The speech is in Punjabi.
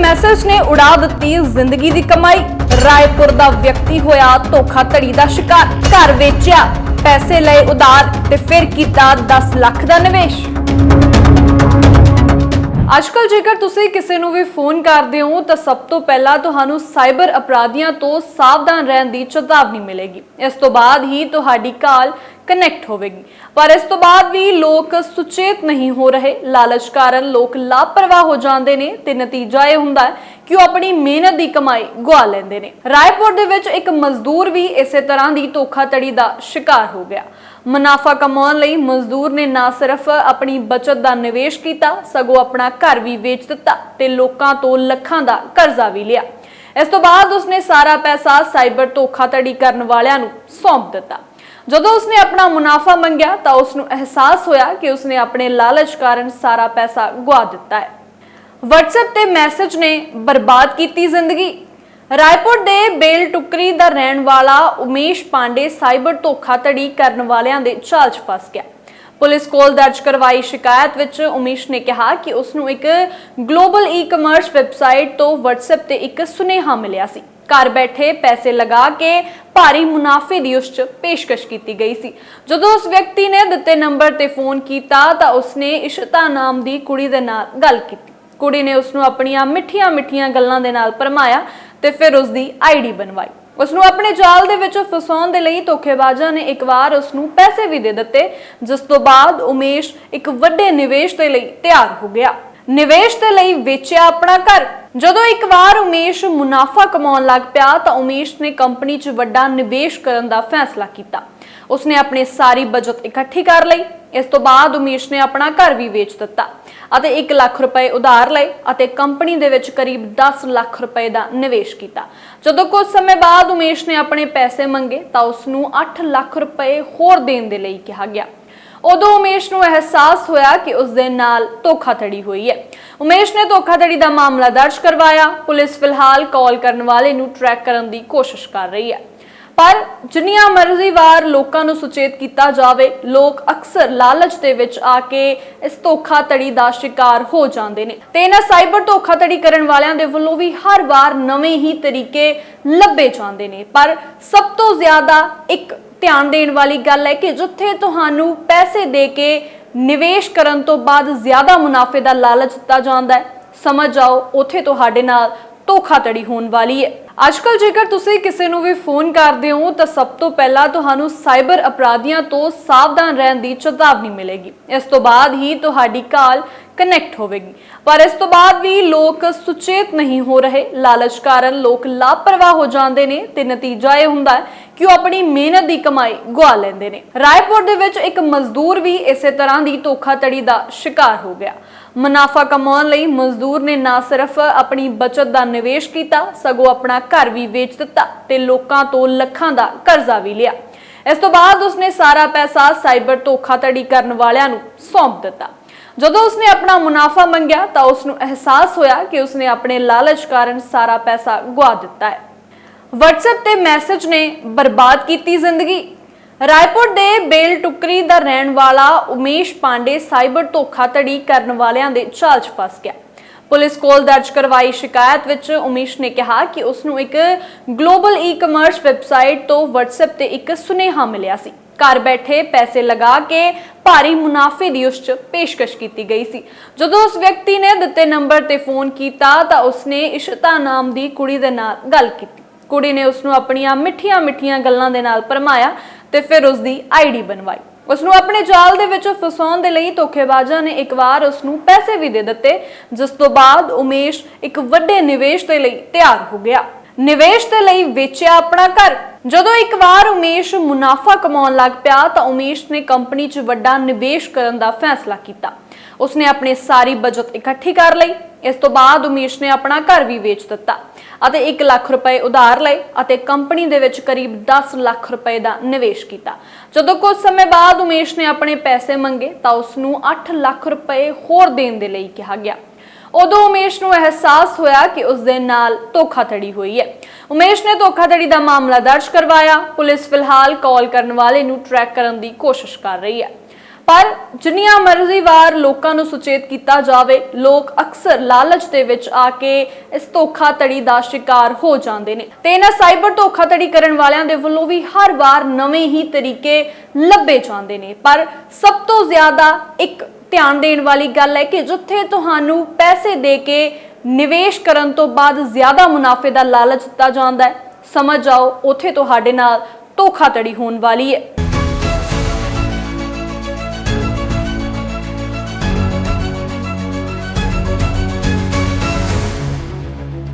ਮੈਸੇਜ ਨੇ ਉਡਾ ਦਿੱਤੀ, ਜ਼ਿੰਦਗੀ ਦੀ ਕਮਾਈ। ਰਾਏਪੁਰ ਦਾ ਵਿਅਕਤੀ ਹੋਇਆ ਧੋਖਾਧੜੀ ਦਾ ਸ਼ਿਕਾਰ, ਘਰ ਵੇਚਿਆ, ਪੈਸੇ ਲਏ ਉਧਾਰ ਤੇ ਫਿਰ ਕੀਤਾ 10 ਲੱਖ ਦਾ ਨਿਵੇਸ਼। ਅੱਜਕੱਲ ਜੇਕਰ ਤੁਸੀਂ ਕਿਸੇ ਨੂੰ ਵੀ ਫੋਨ ਕਰਦੇ ਹੋ, ਤਾਂ ਸਭ ਤੋਂ ਪਹਿਲਾਂ ਤੁਹਾਨੂੰ ਸਾਈਬਰ ਅਪਰਾਧੀਆਂ ਤੋਂ ਸਾਵਧਾਨ ਰਹਿਣ ਦੀ ਚੇਤਾਵਨੀ ਮਿਲੇਗੀ। ਇਸ ਤੋਂ ਬਾਅਦ ਹੀ ਤੁਹਾਡੀ ਕਾਲ ਕਨੈਕਟ ਹੋਵੇਗੀ। ਪਰ ਇਸ ਤੋਂ ਬਾਅਦ ਵੀ ਲੋਕ ਸੁਚੇਤ ਨਹੀਂ ਹੋ ਰਹੇ। ਲਾਲਚ ਕਾਰਨ ਲੋਕ ਲਾਪਰਵਾਹ ਹੋ ਜਾਂਦੇ ਨੇ ਤੇ ਨਤੀਜਾ ਇਹ ਹੁੰਦਾ ਹੈ ਕਿ ਉਹ ਆਪਣੀ ਮਿਹਨਤ ਦੀ ਕਮਾਈ ਗਵਾ ਲੈਂਦੇ ਨੇ। ਰਾਏਪੁਰ ਦੇ ਵਿੱਚ ਇੱਕ ਮਜ਼ਦੂਰ ਵੀ ਇਸੇ ਤਰ੍ਹਾਂ ਦੀ ਧੋਖਾਧੜੀ ਦਾ ਸ਼ਿਕਾਰ ਹੋ ਗਿਆ। ਮੁਨਾਫਾ ਕਮਾਉਣ ਲਈ ਮਜ਼ਦੂਰ ਨੇ ਨਾ ਸਿਰਫ ਆਪਣੀ ਬਚਤ ਦਾ ਨਿਵੇਸ਼ ਕੀਤਾ, ਸਗੋਂ ਆਪਣਾ ਘਰ ਵੀ ਵੇਚ ਦਿੱਤਾ ਤੇ ਲੋਕਾਂ ਤੋਂ ਲੱਖਾਂ ਦਾ ਕਰਜ਼ਾ ਵੀ ਲਿਆ। ਇਸ ਤੋਂ ਬਾਅਦ ਉਸਨੇ ਸਾਰਾ ਪੈਸਾ ਸਾਈਬਰ ਧੋਖਾਧੜੀ ਕਰਨ ਵਾਲਿਆਂ ਨੂੰ ਸੌਂਪ ਦਿੱਤਾ। ਜਦੋਂ ਉਸਨੇ ਆਪਣਾ ਮੁਨਾਫਾ ਮੰਗਿਆ ਤਾਂ ਉਸਨੂੰ ਅਹਿਸਾਸ ਹੋਇਆ ਕਿ ਉਸਨੇ ਆਪਣੇ ਲਾਲਚ ਕਾਰਨ ਸਾਰਾ ਪੈਸਾ ਗਵਾ ਦਿੱਤਾ ਹੈ। WhatsApp ਤੇ ਮੈਸੇਜ ਨੇ ਬਰਬਾਦ ਕੀਤੀ ਜ਼ਿੰਦਗੀ। ਰਾਏਪੁਰ ਦੇ ਬੇਲ ਟੁਕਰੀ ਦਾ ਰਹਿਣ ਵਾਲਾ ਉਮੇਸ਼ ਪਾਂਡੇ ਸਾਈਬਰ ਧੋਖਾਧੜੀ ਕਰਨ ਵਾਲਿਆਂ ਦੇ ਚਾਲ 'ਚ ਫਸ ਗਿਆ। ਪੁਲਿਸ ਕੋਲ ਦਰਜ ਕਰਵਾਈ ਸ਼ਿਕਾਇਤ ਵਿੱਚ ਉਮੇਸ਼ ਨੇ ਕਿਹਾ ਕਿ ਉਸ ਨੂੰ ਇੱਕ ਗਲੋਬਲ ਈ-ਕਮਰਸ ਵੈਬਸਾਈਟ ਤੋਂ WhatsApp ਤੇ ਇੱਕ ਸੁਨੇਹਾ ਮਿਲਿਆ ਸੀ। ਘਰ ਬੈਠੇ ਪੈਸੇ ਲਗਾ ਕੇ ਭਾਰੀ ਮੁਨਾਫੇ ਦੀ ਉਸ 'ਚ ਪੇਸ਼ਕਸ਼ ਕੀਤੀ ਗਈ ਸੀ। ਜਦੋਂ ਉਸ ਵਿਅਕਤੀ ਨੇ ਦਿੱਤੇ ਨੰਬਰ ਤੇ ਫੋਨ ਕੀਤਾ ਤਾਂ ਉਸਨੇ ਇਸ਼ਤਾ ਨਾਮ ਦੀ ਕੁੜੀ ਦੇ ਨਾਲ ਗੱਲ ਕੀਤੀ। ਕੁੜੀ ਨੇ ਉਸ ਨੂੰ ਆਪਣੀਆਂ ਮਿੱਠੀਆਂ-ਮਿੱਠੀਆਂ ਗੱਲਾਂ ਦੇ ਨਾਲ ਭਰਮਾਇਆ ਤੇ ਫਿਰ ਉਸ ਦੀ ਆਈਡੀ ਬਣਵਾਈ। ਉਸ ਨੂੰ ਆਪਣੇ ਜਾਲ ਦੇ ਵਿੱਚ ਫਸਾਉਣ ਦੇ ਲਈ ਧੋਖੇਬਾਜ਼ਾਂ ਨੇ ਇੱਕ ਵਾਰ ਉਸ ਨੂੰ ਪੈਸੇ ਵੀ ਦੇ ਦਿੱਤੇ, ਜਿਸ ਤੋਂ ਬਾਅਦ ਉਮੇਸ਼ ਇੱਕ ਵੱਡੇ ਨਿਵੇਸ਼ ਦੇ ਲਈ ਤਿਆਰ ਹੋ ਗਿਆ। ਨਿਵੇਸ਼ ਦੇ ਲਈ ਵੇਚਿਆ ਆਪਣਾ ਘਰ। ਜਦੋਂ ਇੱਕ ਵਾਰ ਉਮੇਸ਼ ਮੁਨਾਫਾ ਕਮਾਉਣ ਲੱਗ ਪਿਆ, ਤਾਂ ਉਮੇਸ਼ ਨੇ ਕੰਪਨੀ 'ਚ ਵੱਡਾ ਨਿਵੇਸ਼ ਕਰਨ ਦਾ ਫੈਸਲਾ ਕੀਤਾ। ਉਸਨੇ ਆਪਣੀ ਸਾਰੀ ਬਚਤ ਇਕੱਠੀ ਕਰ ਲਈ। ਇਸ ਤੋਂ ਬਾਅਦ ਉਮੇਸ਼ ਨੇ ਆਪਣਾ ਘਰ ਵੀ ਵੇਚ ਦਿੱਤਾ ਅਤੇ 1 ਲੱਖ ਰੁਪਏ ਉਧਾਰ ਲਏ ਅਤੇ ਕੰਪਨੀ ਦੇ ਵਿੱਚ ਕਰੀਬ 10 ਲੱਖ ਰੁਪਏ ਦਾ ਨਿਵੇਸ਼ ਕੀਤਾ। ਜਦੋਂ ਕੁਝ ਸਮੇਂ ਬਾਅਦ ਉਮੇਸ਼ ਨੇ ਆਪਣੇ ਪੈਸੇ ਮੰਗੇ ਤਾਂ ਉਸ ਨੂੰ 8 ਲੱਖ ਰੁਪਏ ਹੋਰ ਦੇਣ ਦੇ ਲਈ ਕਿਹਾ ਗਿਆ। ਉਦੋਂ ਉਮੇਸ਼ ਨੂੰ ਅਹਿਸਾਸ ਹੋਇਆ ਕਿ ਉਸ ਦੇ ਨਾਲ ਧੋਖਾਧੜੀ ਹੋਈ ਹੈ। ਉਮੇਸ਼ ਨੇ ਧੋਖਾਧੜੀ ਦਾ ਮਾਮਲਾ ਦਰਜ ਕਰਵਾਇਆ। ਪੁਲਿਸ ਫਿਲਹਾਲ ਕਾਲ ਕਰਨ ਵਾਲੇ ਨੂੰ ਟਰੈਕ ਕਰਨ ਦੀ ਕੋਸ਼ਿਸ਼ ਕਰ ਰਹੀ ਹੈ। ਪਰ ਜਿੰਨੀਆਂ ਮਰਜ਼ੀ ਵਾਰ ਲੋਕਾਂ ਨੂੰ ਸੁਚੇਤ ਕੀਤਾ ਜਾਵੇ, ਲੋਕ ਅਕਸਰ ਲਾਲਚ ਦੇ ਵਿੱਚ ਆ ਕੇ ਇਸ ਧੋਖਾਧੜੀ ਦਾ ਸ਼ਿਕਾਰ ਹੋ ਜਾਂਦੇ ਨੇ। ਤੇ ਇਹਨਾਂ ਸਾਈਬਰ ਧੋਖਾਧੜੀ ਕਰਨ ਵਾਲਿਆਂ ਦੇ ਵੱਲੋਂ ਵੀ ਹਰ ਵਾਰ ਨਵੇਂ ਹੀ ਤਰੀਕੇ ਲੱਭੇ ਜਾਂਦੇ ਨੇ। ਪਰ ਸਭ ਤੋਂ ਜ਼ਿਆਦਾ ਇੱਕ ਧਿਆਨ ਦੇਣ ਵਾਲੀ ਗੱਲ ਹੈ ਕਿ ਜਿੱਥੇ ਤੁਹਾਨੂੰ ਪੈਸੇ ਦੇ ਕੇ ਨਿਵੇਸ਼ ਕਰਨ ਤੋਂ ਬਾਅਦ ਜ਼ਿਆਦਾ ਮੁਨਾਫੇ ਦਾ ਲਾਲਚ ਦਿੱਤਾ ਜਾਂਦਾ ਹੈ, ਸਮਝ ਜਾਓ, ਉੱਥੇ ਤੁਹਾਡੇ ਨਾਲ ਧੋਖਾਧੜੀ ਹੋਣ ਵਾਲੀ ਹੈ। ਅੱਜਕੱਲ ਜੇਕਰ ਤੁਸੀਂ ਕਿਸੇ ਨੂੰ ਵੀ ਫੋਨ ਕਰਦੇ ਹੋ, ਤਾਂ ਸਭ ਤੋਂ ਪਹਿਲਾਂ ਤੁਹਾਨੂੰ ਸਾਈਬਰ ਅਪਰਾਧੀਆਂ ਤੋਂ ਸਾਵਧਾਨ ਰਹਿਣ ਦੀ ਚੇਤਾਵਨੀ ਮਿਲੇਗੀ। ਇਸ ਤੋਂ ਬਾਅਦ ਹੀ ਤੁਹਾਡੀ ਕਾਲ ਕਨੈਕਟ ਹੋਵੇਗੀ। ਪਰ ਇਸ ਤੋਂ ਬਾਅਦ ਵੀ ਲੋਕ ਸੁਚੇਤ ਨਹੀਂ ਹੋ ਰਹੇ। ਲਾਲਚ ਕਾਰਨ ਲੋਕ ਲਾਪਰਵਾਹ ਹੋ ਜਾਂਦੇ ਨੇ ਤੇ ਨਤੀਜਾ ਇਹ ਹੁੰਦਾ ਹੈ ਕਿ ਉਹ ਆਪਣੀ ਮਿਹਨਤ ਦੀ ਕਮਾਈ ਗਵਾ ਲੈਂਦੇ ਨੇ। ਰਾਏਪੁਰ ਦੇ ਵਿੱਚ ਇੱਕ ਮਜ਼ਦੂਰ ਵੀ ਇਸੇ ਤਰ੍ਹਾਂ ਦੀ ਧੋਖਾਧੜੀ ਦਾ ਸ਼ਿਕਾਰ ਹੋ ਗਿਆ। ਮੁਨਾਫਾ ਕਮਾਉਣ ਲਈ ਮਜ਼ਦੂਰ ਨੇ ਨਾ ਸਿਰਫ ਆਪਣੀ ਬਚਤ ਦਾ ਨਿਵੇਸ਼ ਕੀਤਾ, ਸਗੋਂ ਆਪਣਾ ਘਰ ਵੀ ਵੇਚ ਦਿੱਤਾ ਤੇ ਲੋਕਾਂ ਤੋਂ ਲੱਖਾਂ ਦਾ ਕਰਜ਼ਾ ਵੀ ਲਿਆ। ਇਸ ਤੋਂ ਬਾਅਦ ਉਸਨੇ ਸਾਰਾ ਪੈਸਾ ਸਾਈਬਰ ਧੋਖਾਧੜੀ ਕਰਨ ਵਾਲਿਆਂ ਨੂੰ ਸੌਂਪ ਦਿੱਤਾ। ਜਦੋਂ ਉਸਨੇ ਆਪਣਾ ਮੁਨਾਫਾ ਮੰਗਿਆ ਤਾਂ ਉਸ ਨੂੰ ਅਹਿਸਾਸ ਹੋਇਆ ਕਿ ਉਸਨੇ ਆਪਣੇ ਲਾਲਚ ਕਾਰਨ ਸਾਰਾ ਪੈਸਾ ਗਵਾ ਦਿੱਤਾ ਹੈ। WhatsApp ਤੇ ਮੈਸੇਜ ਨੇ ਬਰਬਾਦ ਕੀਤੀ ਜ਼ਿੰਦਗੀ। ਰਾਏਪੁਰ ਦੇ ਬੇਲ ਟੁਕਰੀ ਦਾ ਰਹਿਣ ਵਾਲਾ ਉਮੇਸ਼ ਪਾਂਡੇ ਸਾਈਬਰ ਧੋਖਾਧੜੀ ਕਰਨ ਵਾਲਿਆਂ ਦੇ ਚਾਲ 'ਚ ਫਸ ਗਿਆ। ਪੁਲਿਸ ਕੋਲ ਦਰਜ ਕਰਵਾਈ ਸ਼ਿਕਾਇਤ ਵਿੱਚ ਉਮੇਸ਼ ਨੇ ਕਿਹਾ ਕਿ ਉਸ ਨੂੰ ਇੱਕ ਗਲੋਬਲ ਈ-ਕਮਰਸ ਵੈਬਸਾਈਟ ਤੋਂ WhatsApp ਤੇ ਇੱਕ ਸੁਨੇਹਾ ਮਿਲਿਆ ਸੀ। ਘਰ ਬੈਠੇ ਪੈਸੇ ਲਗਾ ਕੇ ਭਾਰੀ ਮੁਨਾਫੇ ਦੀ ਉਸ 'ਚ ਪੇਸ਼ਕਸ਼ ਕੀਤੀ ਗਈ ਸੀ। ਜਦੋਂ ਉਸ ਵਿਅਕਤੀ ਨੇ ਦਿੱਤੇ ਨੰਬਰ ਤੇ ਫੋਨ ਕੀਤਾ ਤਾਂ ਉਸਨੇ ਇਸ਼ਤਾ ਨਾਮ ਦੀ ਕੁੜੀ ਦੇ ਨਾਲ ਗੱਲ ਕੀਤੀ। ਕੁੜੀ ਨੇ ਉਸ ਨੂੰ ਆਪਣੀਆਂ ਮਿੱਠੀਆਂ-ਮਿੱਠੀਆਂ ਗੱਲਾਂ ਦੇ ਨਾਲ ਭਰਮਾਇਆ ਤੇ ਫਿਰ ਉਸ ਦੀ ਆਈਡੀ ਬਣਵਾਈ। ਉਸ ਨੂੰ ਆਪਣੇ ਜਾਲ ਦੇ ਵਿੱਚ ਫਸਾਉਣ ਦੇ ਲਈ ਧੋਖੇਬਾਜ਼ਾਂ ਨੇ ਇੱਕ ਵਾਰ ਉਸ ਨੂੰ ਪੈਸੇ ਵੀ ਦੇ ਦਿੱਤੇ, ਜਿਸ ਤੋਂ ਬਾਅਦ ਉਮੇਸ਼ ਇੱਕ ਵੱਡੇ ਨਿਵੇਸ਼ ਦੇ ਲਈ ਤਿਆਰ ਹੋ ਗਿਆ। ਨਿਵੇਸ਼ ਦੇ ਲਈ ਵੇਚਿਆ ਆਪਣਾ ਘਰ। ਜਦੋਂ ਇੱਕ ਵਾਰ ਉਮੇਸ਼ ਮੁਨਾਫਾ ਕਮਾਉਣ ਲੱਗ ਪਿਆ ਤਾਂ ਉਮੇਸ਼ ਨੇ ਕੰਪਨੀ 'ਚ ਵੱਡਾ ਨਿਵੇਸ਼ ਕਰਨ ਦਾ ਫੈਸਲਾ ਕੀਤਾ। ਉਸਨੇ ਆਪਣੀ ਸਾਰੀ ਬਚਤ ਇਕੱਠੀ ਕਰ ਲਈ। ਇਸ ਤੋਂ ਬਾਅਦ ਉਮੇਸ਼ ਨੇ ਆਪਣਾ ਘਰ ਵੀ ਵੇਚ ਦਿੱਤਾ ਅਤੇ 1 ਲੱਖ ਰੁਪਏ ਉਧਾਰ ਲਏ ਅਤੇ ਕੰਪਨੀ ਦੇ ਵਿੱਚ ਕਰੀਬ 10 ਲੱਖ ਰੁਪਏ ਦਾ ਨਿਵੇਸ਼ ਕੀਤਾ। ਜਦੋਂ ਕੁਝ ਸਮੇਂ ਬਾਅਦ ਉਮੇਸ਼ ਨੇ ਆਪਣੇ ਪੈਸੇ ਮੰਗੇ ਤਾਂ ਉਸ ਨੂੰ 8 ਲੱਖ ਰੁਪਏ ਹੋਰ ਦੇਣ ਦੇ ਲਈ ਕਿਹਾ ਗਿਆ। ਉਦੋਂ ਉਮੇਸ਼ ਨੂੰ ਅਹਿਸਾਸ ਹੋਇਆ ਕਿ ਉਸ ਦੇ ਨਾਲ ਧੋਖਾਧੜੀ ਹੋਈ ਹੈ। ਉਮੇਸ਼ ਨੇ ਧੋਖਾਧੜੀ ਦਾ ਮਾਮਲਾ ਦਰਜ ਕਰਵਾਇਆ। ਪੁਲਿਸ ਫਿਲਹਾਲ ਕਾਲ ਕਰਨ ਵਾਲੇ ਨੂੰ ਟਰੈਕ ਕਰਨ ਦੀ ਕੋਸ਼ਿਸ਼ ਕਰ ਰਹੀ ਹੈ। ਪਰ ਜਿੰਨੀਆਂ ਮਰਜ਼ੀ ਵਾਰ ਲੋਕਾਂ ਨੂੰ ਸੁਚੇਤ ਕੀਤਾ ਜਾਵੇ, ਲੋਕ ਅਕਸਰ ਲਾਲਚ ਦੇ ਵਿੱਚ ਆ ਕੇ ਇਸ ਧੋਖਾਧੜੀ ਦਾ ਸ਼ਿਕਾਰ ਹੋ ਜਾਂਦੇ ਨੇ। ਤੇ ਇਹਨਾਂ ਸਾਈਬਰ ਧੋਖਾਧੜੀ ਕਰਨ ਵਾਲਿਆਂ ਦੇ ਵੱਲੋਂ ਵੀ ਹਰ ਵਾਰ ਨਵੇਂ ਹੀ ਤਰੀਕੇ ਲੱਭੇ ਜਾਂਦੇ ਨੇ। ਪਰ ਸਭ ਤੋਂ ਜ਼ਿਆਦਾ ਇੱਕ ਧਿਆਨ ਦੇਣ ਵਾਲੀ ਗੱਲ ਹੈ ਕਿ ਜਿੱਥੇ ਤੁਹਾਨੂੰ ਪੈਸੇ ਦੇ ਕੇ ਨਿਵੇਸ਼ ਕਰਨ ਤੋਂ ਬਾਅਦ ਜ਼ਿਆਦਾ ਮੁਨਾਫੇ ਦਾ ਲਾਲਚ ਦਿੱਤਾ ਜਾਂਦਾ ਹੈ, ਸਮਝ ਜਾਓ, ਉੱਥੇ ਤੁਹਾਡੇ ਨਾਲ ਧੋਖਾਧੜੀ ਹੋਣ ਵਾਲੀ ਹੈ।